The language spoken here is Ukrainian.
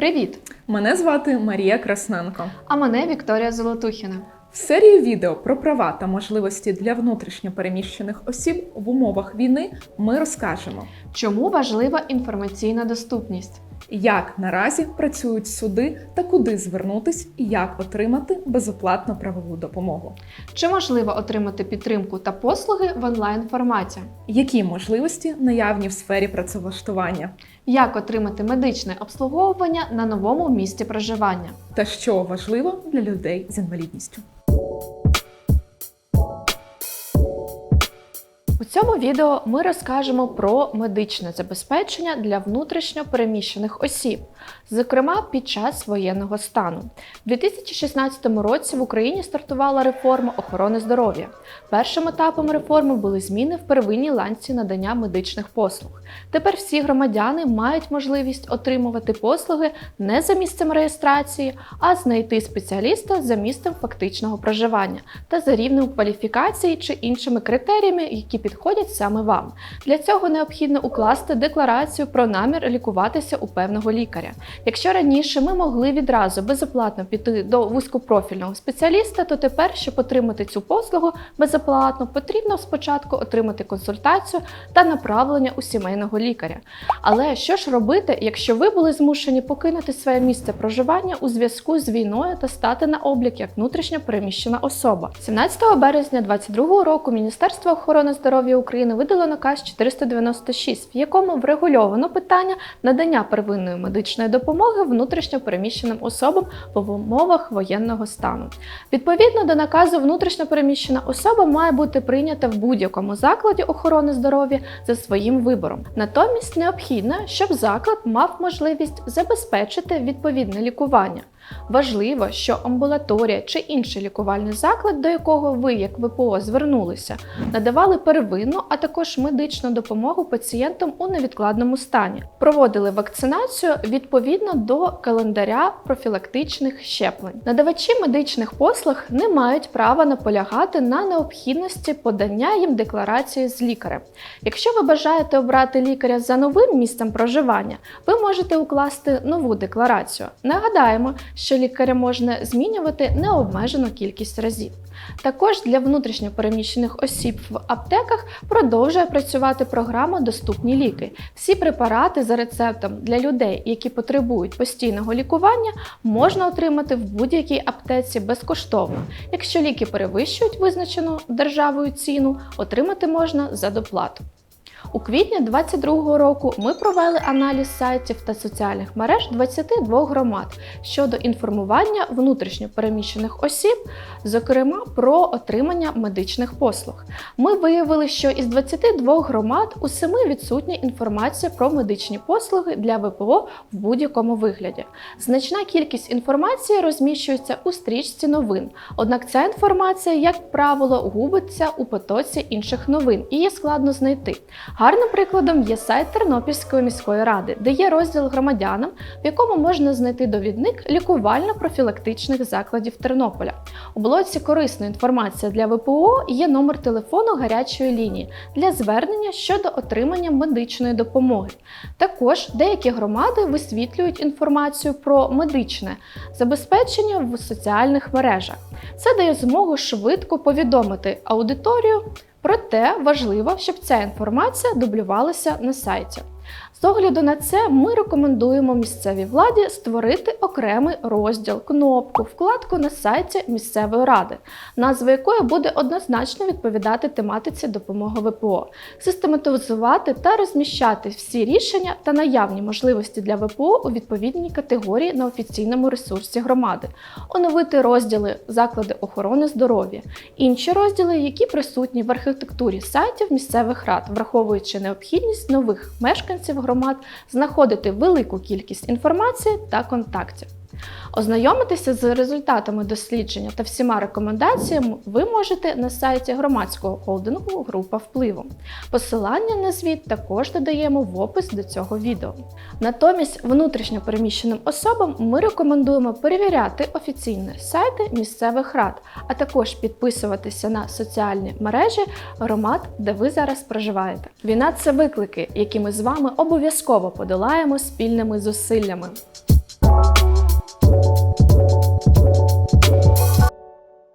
Привіт! Мене звати Марія Красненко. А мене Вікторія Золотухіна. В серії відео про права та можливості для внутрішньо переміщених осіб в умовах війни ми розкажемо, Чому важлива інформаційна доступність? Як наразі працюють суди та куди звернутись і як отримати безоплатну правову допомогу, Чи можливо отримати підтримку та послуги в онлайн форматі? які можливості наявні в сфері працевлаштування, Як отримати медичне обслуговування на новому місці проживання? та що важливо для людей з інвалідністю. У цьому відео ми розкажемо про медичне забезпечення для внутрішньо переміщених осіб, зокрема під час воєнного стану. У 2016 році в Україні стартувала реформа охорони здоров'я. Першим етапом реформи були зміни в первинній ланці надання медичних послуг. Тепер всі громадяни мають можливість отримувати послуги не за місцем реєстрації, а знайти спеціаліста за місцем фактичного проживання та за рівнем кваліфікації чи іншими критеріями, які підходять саме вам. Для цього необхідно укласти декларацію про намір лікуватися у певного лікаря. Якщо раніше ми могли відразу безоплатно піти до вузькопрофільного спеціаліста, то тепер, щоб отримати цю послугу безоплатно, потрібно спочатку отримати консультацію та направлення у сімейного лікаря. Але що ж робити, якщо ви були змушені покинути своє місце проживання у зв'язку з війною та стати на облік як внутрішньо переміщена особа? 17 березня 2022 року Міністерство охорони здоров'я України видало наказ 496, в якому врегульовано питання надання первинної медичної допомоги внутрішньо переміщеним особам в умовах воєнного стану. Відповідно до наказу, внутрішньо переміщена особа має бути прийнята в будь-якому закладі охорони здоров'я за своїм вибором. Натомість необхідно, щоб заклад мав можливість забезпечити відповідне лікування. Важливо, що амбулаторія чи інший лікувальний заклад, до якого ви, як ВПО, звернулися, надавали первинну, а також медичну допомогу пацієнтам у невідкладному стані, проводили вакцинацію відповідно до календаря профілактичних щеплень. Надавачі медичних послуг не мають права наполягати на необхідності подання їм декларації з лікарем. Якщо ви бажаєте обрати лікаря за новим місцем проживання, ви можете укласти нову декларацію. Нагадаємо, що лікаря можна змінювати необмежену кількість разів. Також для внутрішньо переміщених осіб в аптеках продовжує працювати програма Доступні ліки. Всі препарати за рецептом для людей, які потребують постійного лікування, можна отримати в будь-якій аптеці безкоштовно. Якщо ліки перевищують визначену державою ціну, отримати можна за доплату. У квітні 2022 року ми провели аналіз сайтів та соціальних мереж 22 громад щодо інформування внутрішньо переміщених осіб, зокрема про отримання медичних послуг. Ми виявили, що із 22 громад у 7 відсутня інформація про медичні послуги для ВПО в будь-якому вигляді. Значна кількість інформації розміщується у стрічці новин. Однак ця інформація, як правило, губиться у потоці інших новин і її складно знайти. Гарним прикладом є сайт Тернопільської міської ради, де є розділ громадянам, в якому можна знайти довідник лікувально-профілактичних закладів Тернополя. У блоці корисна інформація для ВПО є номер телефону гарячої лінії для звернення щодо отримання медичної допомоги. Також деякі громади висвітлюють інформацію про медичне забезпечення в соціальних мережах. Це дає змогу швидко повідомити аудиторію. Проте важливо, щоб ця інформація дублювалася на сайті. З огляду на це ми рекомендуємо місцевій владі створити окремий розділ, кнопку, вкладку на сайті місцевої ради, назва якої буде однозначно відповідати тематиці допомоги ВПО, систематизувати та розміщати всі рішення та наявні можливості для ВПО у відповідній категорії на офіційному ресурсі громади, оновити розділи заклади охорони здоров'я, інші розділи, які присутні в архітектурі сайтів місцевих рад, враховуючи необхідність нових мешканців громад знаходити велику кількість інформації та контактів. Ознайомитися з результатами дослідження та всіма рекомендаціями ви можете на сайті громадського холдингу Група впливу. Посилання на звіт також додаємо в опис до цього відео. Натомість внутрішньо переміщеним особам ми рекомендуємо перевіряти офіційні сайти місцевих рад, а також підписуватися на соціальні мережі громад, де ви зараз проживаєте. Війна це виклики, які ми з вами обов'язково подолаємо спільними зусиллями.